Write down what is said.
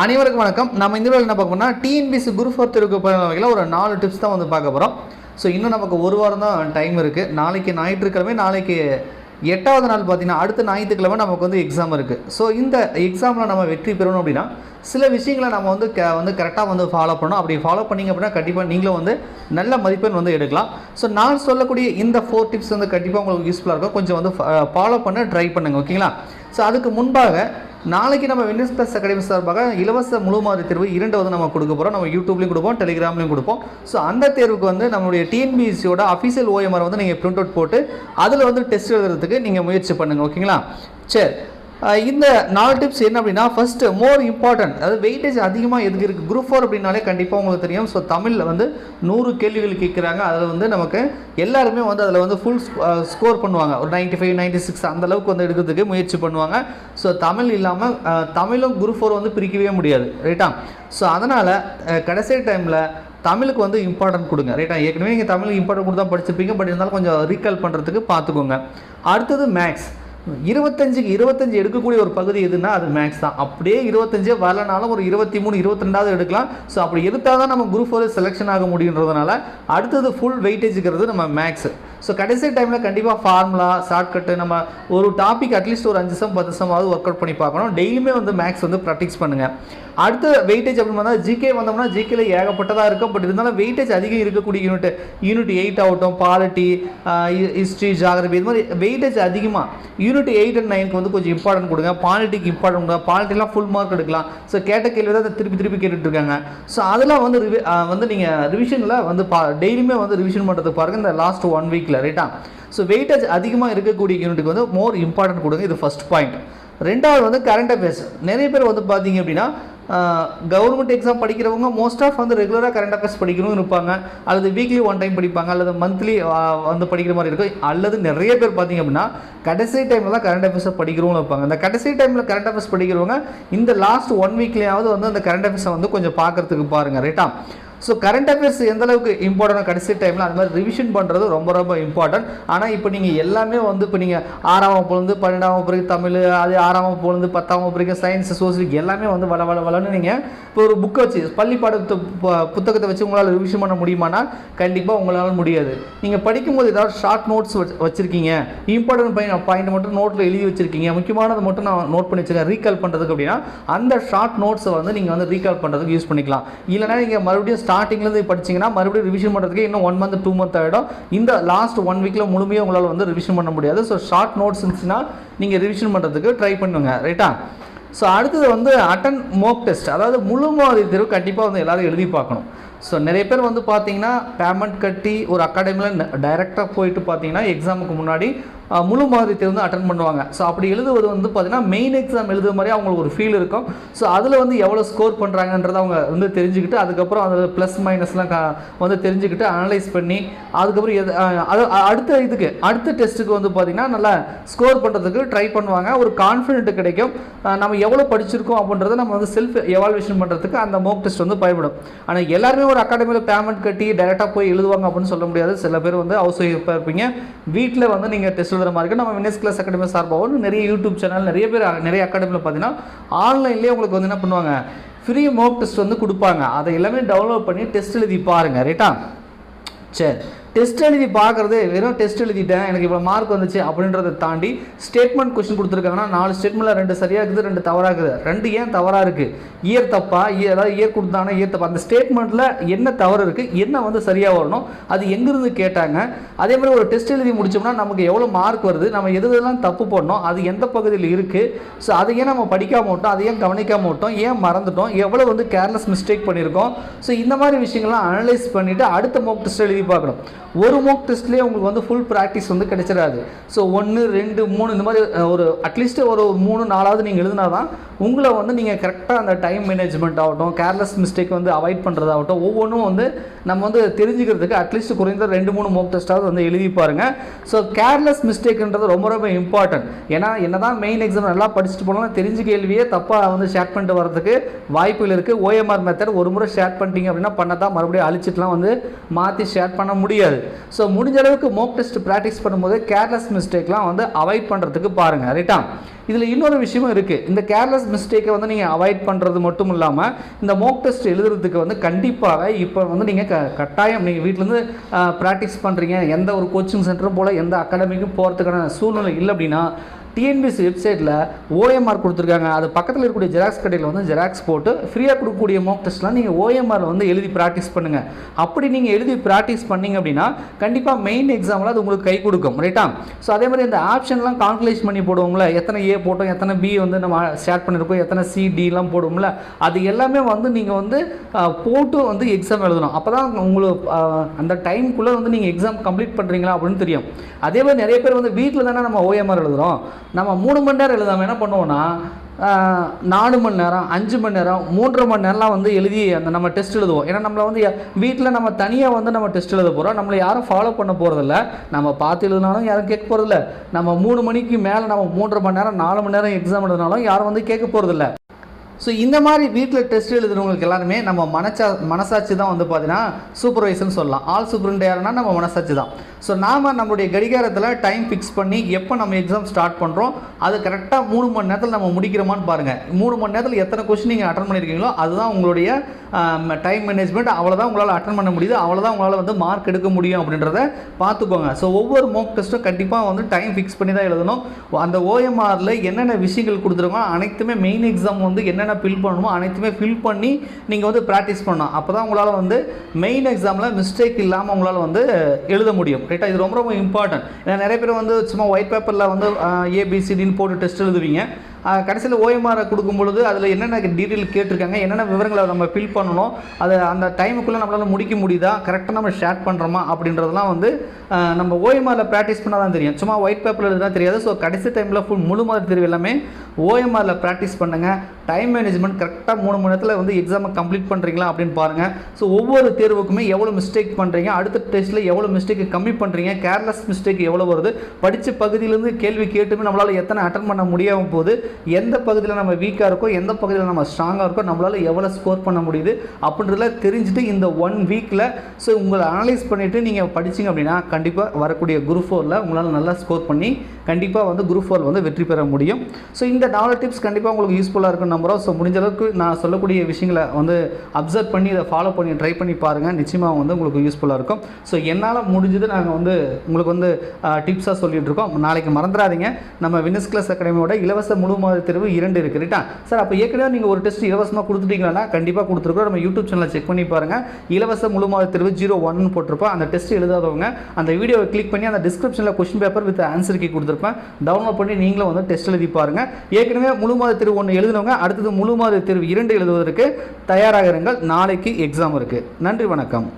அனைவருக்கும் வணக்கம். நம்ம இந்த வீடியோவில் என்ன பார்க்க போறோம்னா டிஎன்பிசி குரூப் ஃபோர் தெருக்கு வகையில் ஒரு நாலு டிப்ஸ் தான் வந்து பார்க்க போகிறோம் ஸோ இன்னும் நமக்கு ஒரு வாரம் தான் டைம் இருக்குது நாளைக்கு ஞாயிற்றுக்கிழமை நாளைக்கு எட்டாவது நாள் பார்த்தீங்கன்னா அடுத்த ஞாயிற்றுக்கிழமை நமக்கு வந்து எக்ஸாம் இருக்குது ஸோ இந்த எக்ஸாமில் நம்ம வெற்றி பெறணும் அப்படின்னா சில விஷயங்களை நம்ம வந்து க வந்து கரெக்டாக வந்து ஃபாலோ பண்ணணும். அப்படி ஃபாலோ பண்ணிங்க அப்படின்னா கண்டிப்பாக நீங்களும் வந்து நல்ல மதிப்பெண் வந்து எடுக்கலாம். ஸோ நான் சொல்லக்கூடிய இந்த ஃபோர் டிப்ஸ் வந்து கண்டிப்பாக உங்களுக்கு யூஸ்ஃபுல்லாக இருக்கும். கொஞ்சம் வந்து ஃபாலோ பண்ண ட்ரை பண்ணுங்கள் ஓகேங்களா ஸோ அதுக்கு முன்பாக நாளைக்கு நம்ம வின்னர்ஸ் ப்ளஸ் அகாடமி சார்பாக இலவச முழு மாதிரி தேர்வு இரண்டு வந்து நம்ம கொடுக்க போகிறோம் நம்ம யூடியூப்லையும் கொடுப்போம் டெலிகிராம்லையும் கொடுப்போம். ஸோ அந்த தேர்வுக்கு வந்து நம்மளுடைய டிஎன்பிஎஸ்சியோட அஃபிஷியல் ஓஎம்ஆர் வந்து நீங்கள் பிரிண்ட் அவுட் போட்டு அதில் வந்து டெஸ்ட் எழுதுறதுக்கு நீங்கள் முயற்சி பண்ணுங்கள் ஓகேங்களா சரி. இந்த நாலு டிப்ஸ் என்ன அப்படின்னா ஃபஸ்ட்டு மோர் இம்பார்ட்டன்ட் அதாவது வெயிட்டேஜ் அதிகமாக எதுக்கு இருக்குது குரூப் ஃபோர் அப்படின்னாலே கண்டிப்பாக உங்களுக்கு தெரியும். ஸோ தமிழில் வந்து நூறு கேள்விகள் கேட்குறாங்க. அதில் வந்து நமக்கு எல்லாருமே வந்து அதில் வந்து ஃபுல் ஸ்கோர் பண்ணுவாங்க. ஒரு நைன்ட்டி ஃபைவ் நைன்ட்டி சிக்ஸ் அந்தளவுக்கு வந்து எடுக்கிறதுக்கு முயற்சி பண்ணுவாங்க. ஸோ தமிழ் இல்லாமல் தமிழும் குரூப் ஃபோர் வந்து பிரிக்கவே முடியாது. ரைட்டா ஸோ அதனால் கடைசி டைமில் தமிழுக்கு வந்து இம்பார்ட்டன்ட் கொடுங்க. ரைட்டா ஏற்கனவே நீங்கள் தமிழுக்கு இம்பார்ட்டன்ட் கொடுத்தா படிச்சிருப்பீங்க. பட் இருந்தாலும் கொஞ்சம் ரீகால் பண்ணுறதுக்கு பார்த்துக்கோங்க அடுத்தது மேக்ஸ் இருபத்தஞ்சுக்கு இருபத்தஞ்சு எடுக்கக்கூடிய ஒரு பகுதி எதுனா அது மேக்ஸ் தான். அப்படியே இருபத்தஞ்சே வரலனாலும் ஒரு இருபத்தி மூணு இருபத்திரெண்டாவது எடுக்கலாம். ஸோ அப்படி எடுத்தால் தான் நம்ம குரூப் ஃபோர் செலெக்ஷன் ஆக முடியுன்றதுனால அடுத்தது ஃபுல் வெயிட்டேஜுங்கிறது நம்ம மேக்ஸ் ஸோ கடைசி டைமில் கண்டிப்பாக ஃபார்முலா ஷார்ட்கட்டு நம்ம ஒரு டாபிக் அட்லீஸ்ட் ஒரு அஞ்சு சம் பத்து சமாவது ஒர்க் அவுட் பண்ணி பார்க்கணும். டெய்லியுமே வந்து மேக்ஸ் வந்து ப்ராக்டிஸ் பண்ணுங்கள் அடுத்த வெயிட்டேஜ் அப்படின்னு பார்த்தா ஜிகே வந்தோம்னா ஜிகேல ஏகப்பட்டதாக இருக்கும். பட் இருந்தாலும் வெயிட்டேஜ் அதிகம் இருக்கக்கூடிய யூனிட் யூனிட் எயிட் ஆகட்டும் பாலிட்டி ஹிஸ்ட்ரி ஜாகிரபி இது மாதிரி வெயிட்டேஜ் அதிகமாக யூனிட் எயிட் அண்ட் நைனுக்கு வந்து கொஞ்சம் இம்பார்ட்டன்ட் கொடுங்க. பாலிட்டிக்கு இம்பார்ட்டன்ட் கொடுங்க. பாலிட்டிலாம் ஃபுல் மார்க் எடுக்கலாம். ஸோ கேட்ட கேள்வி தான் திருப்பி திருப்பி கேட்டுட்ருக்காங்க. ஸோ அதெல்லாம் வந்து ரிவி வந்து நீங்கள் ரிவிஷனில் வந்து பா டெய்லியுமே வந்து ரிவிஷன் பண்ணுறதுக்கு பாருங்கள் இந்த லாஸ்ட் ஒன் வீக்கில் ரைட்டா ஸோ வெயிட்டேஜ் அதிகமாக இருக்கக்கூடிய யூனிட்டுக்கு வந்து மோர் இம்பார்ட்டன்ட் கொடுங்க. இது ஃபஸ்ட் பாயிண்ட் ரெண்டாவது வந்து கரண்ட் அஃபேர்ஸ் நிறைய பேர் வந்து பார்த்தீங்க அப்படின்னா கவர்மெண்ட் எக்ஸாம் படிக்கிறவங்க மோஸ்ட் ஆஃப் வந்து ரெகுலராக கரண்ட் அஃபேர்ஸ் படிக்கணும்னு இருப்பாங்க. அல்லது வீக்லி ஒன் டைம் படிப்பாங்க. அல்லது மந்த்லி வந்து படிக்கிற மாதிரி இருக்கும். அல்லது நிறைய பேர் பார்த்தீங்க அப்படின்னா கடைசி டைமில் தான் கரண்ட் அஃபேர்ஸை படிக்கிறவங்களும் இருப்பாங்க. அந்த கடைசி டைமில் கரண்ட் அஃபேர்ஸ் படிக்கிறவங்க இந்த லாஸ்ட் ஒன் வீக்லேயாவது வந்து அந்த கரண்ட் அஃபேர்ஸை வந்து கொஞ்சம் பார்க்கறதுக்கு பாருங்கள் ரைட்டா ஸோ கரண்ட் அஃபேர்ஸ் எந்த அளவுக்கு இம்பார்ட்டன்ட் கடைசி டைமில் அந்த மாதிரி ரிவிஷன் பண்ணுறது ரொம்ப ரொம்ப இம்பார்ட்டன்ட் ஆனால் இப்போ நீங்கள் எல்லாமே வந்து இப்போ நீங்கள் ஆறாம் வகுப்புலேருந்து பன்னெண்டாம் வகுப்பு தமிழ் அது ஆறாம் வகுப்புலேருந்து பத்தாம் வகுப்பு சயின்ஸ் சோசியல் எல்லாமே வந்து வள வள வளன்னு நீங்கள் இப்போ ஒரு புக்கை வச்சு பள்ளி பாடத்து புத்தகத்தை வச்சு உங்களால் ரிவிஷன் பண்ண முடியுமானா கண்டிப்பாக உங்களால் முடியாது. நீங்கள் படிக்கும்போது ஏதாவது ஷார்ட் நோட்ஸ் வச்சு வச்சுருக்கீங்க. இம்பார்ட்டன்ட் பாயிண்ட் பாயிண்ட் மட்டும் நோட்டில் எழுதி வச்சுருக்கீங்க. முக்கியமானது மட்டும் நான் நோட் பண்ணி வச்சுருக்கேன். ரீகால் பண்ணுறதுக்கு அப்படின்னா அந்த ஷார்ட் நோட்ஸை வந்து நீங்கள் வந்து ரீகால் பண்ணுறதுக்கு யூஸ் பண்ணிக்கலாம். இல்லைனா நீங்கள் மறுபடியும் ஸ்டார்டிங்லேருந்து படிச்சிங்கன்னா மறுபடியும் ரிவிஷன் பண்ணுறதுக்கு இன்னும் ஒன் மந்த் டூ மந்த் ஆகிடும் இந்த லாஸ்ட் ஒன் வீக்கில் முழுமையாக உங்களால் வந்து ரிவிஷன் பண்ண முடியாது. ஸோ ஷார்ட் நோட்ஸ் இருந்துச்சுன்னா நீங்கள் ரிவிஷன் பண்ணுறதுக்கு ட்ரை பண்ணுங்க. ரைட்டா ஸோ அடுத்தது வந்து அட்டன் மோக் டெஸ்ட் அதாவது முழு மாதிரி தேர்வு கண்டிப்பாக வந்து எல்லோரும் எழுதி பார்க்கணும். ஸோ நிறைய பேர் வந்து பார்த்தீங்கன்னா பேமெண்ட் கட்டி ஒரு அகாடமியில் டைரெக்டாக போயிட்டு பார்த்தீங்கன்னா எக்ஸாமுக்கு முன்னாடி முழு மாதிரி தேர்வு வந்து அட்டன் பண்ணுவாங்க. ஸோ அப்படி எழுதுவது வந்து பார்த்தீங்கன்னா மெயின் எக்ஸாம் எழுதுற மாதிரி அவங்களுக்கு ஒரு ஃபீல் இருக்கும். ஸோ அதில் வந்து எவ்வளோ ஸ்கோர் பண்ணுறாங்கன்றதை அவங்க வந்து தெரிஞ்சுக்கிட்டு அதுக்கப்புறம் அந்த ப்ளஸ் மைனஸ்லாம் க வந்து தெரிஞ்சுக்கிட்டு அனலைஸ் பண்ணி அதுக்கப்புறம் எது அது அடுத்த இதுக்கு அடுத்த டெஸ்ட்டுக்கு வந்து பார்த்தீங்கன்னா நல்லா ஸ்கோர் பண்ணுறதுக்கு ட்ரை பண்ணுவாங்க. ஒரு கான்ஃபிடென்ட் கிடைக்கும். நம்ம எவ்வளோ படிச்சிருக்கோம் அப்படின்றத நம்ம வந்து செல்ஃப் எவால்வேஷன் பண்ணுறதுக்கு அந்த மோக் டெஸ்ட் வந்து பயன்படும். ஆனால் எல்லாருமே ஒரு அகாடமியில் பேமெண்ட் கட்டி டேரெக்டாக போய் எழுதுவாங்க அப்படின்னு சொல்ல முடியாது. சில பேர் வந்து ஹவுஸ் ஒய்ஃபாக இருப்பீங்க. வீட்டில் வந்து நீங்கள் டெஸ்ட் எழுதுற நம்ம வினேஸ் கிளாஸ் அகாடமி சார்பாகவும் நிறைய யூடியூப் சேனல் நிறைய பேர் நிறைய அகாடமியில் பார்த்தீங்கன்னா ஆன்லைன்லேயே உங்களுக்கு வந்து என்ன பண்ணுவாங்க? ஃப்ரீ மோக் டெஸ்ட் வந்து கொடுப்பாங்க. அதை எல்லாமே டவுன்லோட் பண்ணி டெஸ்ட் எழுதி பாருங்கள் ரைட்டா சரி. டெஸ்ட் எழுதி பார்க்குறது வெறும் டெஸ்ட் எழுதிட்டேன். எனக்கு இவ்வளோ மார்க் வந்துச்சு அப்படின்றத தாண்டி ஸ்டேட்மெண்ட் கொஸ்டின் கொடுத்துருக்காங்கன்னா நாலு ஸ்டேட்மெண்ட்டில் ரெண்டு சரியாக இருக்குது ரெண்டு தவறாக இருக்குது. ரெண்டு ஏன் தவறாக இருக்குது இயர் தப்பா? இயர் அதாவது இயர் கொடுத்தானா இயர் தப்பா? அந்த ஸ்டேட்மெண்ட்டில் என்ன தவறு இருக்குது என்ன வந்து சரியாக வரணும்? அது எங்கேருந்து கேட்டாங்க? அதே மாதிரி ஒரு டெஸ்ட் எழுதி முடிச்சோம்னா நமக்கு எவ்வளோ மார்க் வருது? நம்ம எது எதெல்லாம் தப்பு பண்ணோம்? அது எந்த பகுதியில் இருக்குது ஸோ அதை ஏன் நம்ம படிக்காம விட்டோம்? அதை ஏன் கவனிக்காம விட்டோம்? ஏன் மறந்துட்டோம்? எவ்வளோ வந்து கேர்லெஸ் மிஸ்டேக் பண்ணியிருக்கோம்? ஸோ இந்த மாதிரி விஷயங்கள்லாம் அனலைஸ் பண்ணிவிட்டு அடுத்த மோக் டெஸ்ட் எழுதி பார்க்கணும். ஒரு மோக் டெஸ்ட்லேயே உங்களுக்கு வந்து ஃபுல் ப்ராக்டிஸ் வந்து கிடைச்சிடாது. ஸோ ஒன்று ரெண்டு மூணு இந்த மாதிரி ஒரு அட்லீஸ்ட் ஒரு மூணு நாலாவது நீங்கள் எழுதினா தான் உங்களை வந்து நீங்கள் கரெக்டாக அந்த டைம் மேனேஜ்மெண்ட் ஆகட்டும் கேர்லெஸ் மிஸ்டேக் வந்து அவாய்ட் பண்ணுறதாகட்டும் ஒவ்வொன்றும் வந்து நம்ம வந்து தெரிஞ்சுக்கிறதுக்கு அட்லீஸ்ட் குறைந்த ரெண்டு மூணு மோக் டெஸ்ட்டாவது வந்து எழுதி பாருங்கள் ஸோ கேர்லெஸ் மிஸ்டேக்ன்றது ரொம்ப ரொம்ப இம்பார்ட்டன்ட் ஏன்னா என்ன தான் மெயின் எக்ஸாம் நல்லா படிச்சுட்டு போனாலும் தெரிஞ்ச கேள்வியே தப்பாக வந்து ஷேர் பண்ணிட்டு வரதுக்கு வாய்ப்புகள் இருக்குது ஓஎம்ஆர் மெத்தட் ஒரு முறை ஷேர் பண்ணிட்டீங்க அப்படின்னா பண்ணதான் மறுபடியும் அழிச்சிட்டுலாம் வந்து மாற்றி ஷேர் பண்ண முடியாது. ஸோ முடிஞ்ச அளவுக்கு மோக் டெஸ்ட் ப்ராக்டிஸ் பண்ணும்போது கேர்லெஸ் மிஸ்டேக்லாம் வந்து அவாய்ட் பண்ணுறதுக்கு பாருங்கள் ரைட்டா இதில் இன்னொரு விஷயமும் இருக்குது இந்த கேர்லெஸ் மிஸ்டேக்கை வந்து நீங்கள் அவாய்ட் பண்ணுறது மட்டும் இல்லாமல் இந்த மோக் டெஸ்ட் எழுதுறதுக்கு வந்து கண்டிப்பாக இப்போ வந்து நீங்கள் க கட்டாயம் நீங்கள் வீட்டிலேருந்து ப்ராக்டிஸ் பண்ணுறீங்க எந்த ஒரு கோச்சிங் சென்டரும் போல் எந்த அகாடமிக்கும் போகிறதுக்கான சூழ்நிலை இல்லை அப்படின்னா டிஎன்பிசி வெப்சைட்டில் ஓஎம்ஆர் கொடுத்துருக்காங்க. அது பக்கத்தில் இருக்கக்கூடிய ஜெராக்ஸ் கடையில் வந்து ஜெராக்ஸ் போட்டு ஃப்ரீயாக கொடுக்கக்கூடிய மோக் டெஸ்ட்லாம் நீங்கள் ஓஎம்ஆர் வந்து எழுதி ப்ராக்டிஸ் பண்ணுங்கள் அப்படி நீங்கள் எழுதி ப்ராக்டிஸ் பண்ணீங்க அப்படின்னா கண்டிப்பாக மெயின் எக்ஸாமில் அது உங்களுக்கு கை கொடுக்கும். ரைட்டா ஸோ அதே மாதிரி இந்த ஆப்ஷன்லாம் கால்குலேஷன் பண்ணி போடுவோம்ல. எத்தனை ஏ போட்டோம் எத்தனை பி வந்து நம்ம ஸ்டார்ட் பண்ணியிருக்கோம் எத்தனை சி டிலாம் போடுவோம்ல. அது எல்லாமே வந்து நீங்கள் வந்து போட்டு வந்து எக்ஸாம் எழுதணும். அப்போ தான் உங்களுக்கு அந்த டைம்குள்ளே வந்து நீங்கள் எக்ஸாம் கம்ப்ளீட் பண்ணுறீங்களா அப்படின்னு தெரியும். அதே மாதிரி நிறைய பேர் வந்து வீட்டில் தானே நம்ம ஓஎம்ஆர் எழுதுகிறோம் நம்ம மூணு மணி நேரம் எழுதாமல் என்ன பண்ணுவோம்னா நாலு மணி நேரம் அஞ்சு மணி நேரம் மூன்றரை மணி நேரம்லாம் வந்து எழுதி அந்த நம்ம டெஸ்ட் எழுதுவோம். ஏன்னா நம்மளை வந்து வீட்டில் நம்ம தனியாக வந்து நம்ம டெஸ்ட் எழுத போகிறோம் நம்மளை யாரும் ஃபாலோ பண்ண போகிறதில்ல நம்ம பார்த்து எழுதினாலும் யாரும் கேட்க போகிறதில்ல நம்ம மூணு மணிக்கு மேலே நம்ம மூன்றரை மணி நேரம் நாலு மணி நேரம் எக்ஸாம் எழுதினாலும் யாரும் வந்து கேட்க போகிறதில்ல ஸோ இந்த மாதிரி வீட்டில் டெஸ்ட் எழுதுறவங்களுக்கு எல்லாருமே நம்ம மனச்சா மனசாட்சி தான் வந்து பார்த்தீங்கன்னா சூப்பர்வைசர்னு சொல்லலாம். ஆல் சூப்பர்ன்ட்டு யாருன்னா நம்ம மனசாட்சி தான். ஸோ நாம் நம்மளுடைய கடிகாரத்தில் டைம் ஃபிக்ஸ் பண்ணி எப்போ நம்ம எக்ஸாம் ஸ்டார்ட் பண்ணுறோம் அது கரெக்டாக மூணு மணி நேரத்தில் நம்ம முடிக்கிறோமான்னு பாருங்கள் மூணு மணி நேரத்தில் எத்தனை கொஸ்டின் நீங்கள் அட்டன் பண்ணியிருக்கீங்களோ அதுதான் உங்களுடைய டைம் மேனேஜ்மெண்ட் அவ்வளோதான் உங்களால் அட்டன் பண்ண முடியுது. அவ்வளோதான் உங்களால் வந்து மார்க் எடுக்க முடியும் அப்படின்றத பார்த்துக்கோங்க. ஸோ ஒவ்வொரு மோக் டெஸ்ட்டும் கண்டிப்பாக வந்து டைம் ஃபிக்ஸ் பண்ணி தான் எழுதணும். அந்த ஓஎம்ஆரில் என்னென்ன விஷயங்கள் கொடுத்துருக்கோம் அனைத்துமே மெயின் எக்ஸாம் வந்து என்னென்ன ஃபில் பண்ணணுமோ அனைத்துமே ஃபில் பண்ணி நீங்கள் வந்து ப்ராக்டிஸ் பண்ணணும் அப்போ தான் உங்களால் வந்து மெயின் எக்ஸாமில் மிஸ்டேக் இல்லாமல் உங்களால் வந்து எழுத முடியும். ரைட்டா இது ரொம்ப ரொம்ப இம்பார்ட்டன்ட் ஏன்னா நிறைய பேர் வந்து சும்மா ஒயிட் பேப்பரில் வந்து ஏபிசிடின்னு போட்டு டெஸ்ட் எழுதுவீங்க. கடைசியில் ஓஎம்ஆர் கொடுக்கும் பொழுது அதில் என்னென்ன டீட்டெயில் கேட்டிருக்காங்க என்னென்ன விவரங்களை நம்ம ஃபில் பண்ணணும் அதை அந்த டைமுக்குள்ளே நம்மளால் முடிக்க முடியுதா கரெக்டாக நம்ம ஷேர் பண்ணுறோமா அப்படின்றதெல்லாம் வந்து நம்ம ஓஎம்ஆரில் ப்ராக்டிஸ் பண்ணால் தான் தெரியும். சும்மா ஒயிட் பேப்பரில் எழுதுனா தெரியாது. ஸோ கடைசி டைமில் ஃபுல் முழு மாதிரி தெரிவு எல்லாமே ஓஎம்ஆரில் ப்ராக்டிஸ் பண்ணுங்கள் டைம் மேனேஜ்மெண்ட் கரெக்டாக மூணு மணி நேரத்தில் வந்து எக்ஸாமை கம்ப்ளீட் பண்ணுறீங்களா அப்படின்னு பாருங்கள் ஸோ ஒவ்வொரு தேர்வுக்குமே எவ்வளோ மிஸ்டேக் பண்ணுறீங்க அடுத்த டெஸ்ட்டில் எவ்வளோ மிஸ்டேக் கம்மி பண்ணுறீங்க கேர்லெஸ் மிஸ்டேக் எவ்வளோ வருது படித்த பகுதியிலேருந்து கேள்வி கேட்டுமே நம்மளால் எத்தனை அட்டன் பண்ண முடியாமல் போகுது எந்த பகுதியில் நம்ம வீக்காக இருக்கோ எந்த பகுதியில் நம்ம ஸ்ட்ராங்காக இருக்கோ நம்மளால் எவ்வளோ ஸ்கோர் பண்ண முடியுது அப்படின்றதுல தெரிஞ்சுட்டு இந்த ஒன் வீக்கில் ஸோ உங்களை அனலைஸ் பண்ணிவிட்டு நீங்கள் படிச்சீங்க அப்படின்னா கண்டிப்பாக வரக்கூடிய குரூப் ஃபோரில் உங்களால் நல்லா ஸ்கோர் பண்ணி கண்டிப்பாக வந்து குரூப் ஃபோர் வந்து வெற்றி பெற முடியும். ஸோ இந்த நாலு டிப்ஸ் கண்டிப்பாக உங்களுக்கு யூஸ்ஃபுல்லாக இருக்கும் நம்புகிறோம் ஸோ முடிஞ்ச அளவுக்கு நான் சொல்லக்கூடிய விஷயங்களை வந்து அப்சர்வ் பண்ணி இதை ஃபாலோ பண்ணி ட்ரை பண்ணி பாருங்கள் நிச்சயமாக வந்து உங்களுக்கு யூஸ்ஃபுல்லாக இருக்கும். ஸோ என்னால் முடிஞ்சது நாங்கள் வந்து உங்களுக்கு வந்து டிப்ஸாக சொல்லிட்டு இருக்கோம். நாளைக்கு மறந்துடாதீங்க. நம்ம வினஸ் கிளாஸ் அகாடமியோட இலவச முழு மாத தேர்வு இரண்டு இருக்குது ரைட்டா சார் அப்போ ஏற்கனவே நீங்கள் ஒரு டெஸ்ட் இலவசமாக கொடுத்துட்டீங்களா கண்டிப்பாக கொடுத்துருக்கோம் நம்ம யூடியூப் சேனலில் செக் பண்ணி பாருங்கள் இலவச முழு மாத தேர்வு ஜீரோ ஒன்னு போட்டிருப்போம். அந்த டெஸ்ட் எழுதாதவங்க அந்த வீடியோவை கிளிக் பண்ணி அந்த டிஸ்கிரிப்ஷனில் question paper with answer key கொடுத்துருப்பேன். டவுன்லோட் பண்ணி நீங்களும் வந்து டெஸ்ட் எழுதி பாருங்கள் ஏற்கனவே முழு மாத தேர்வு ஒன்று எழுதினவங்க அடுத்தது முழு மாத தேர்வு இரண்டு எழுதுவதற்கு தயாராக இருங்கள். நாளைக்கு எக்ஸாம் இருக்குது நன்றி வணக்கம்.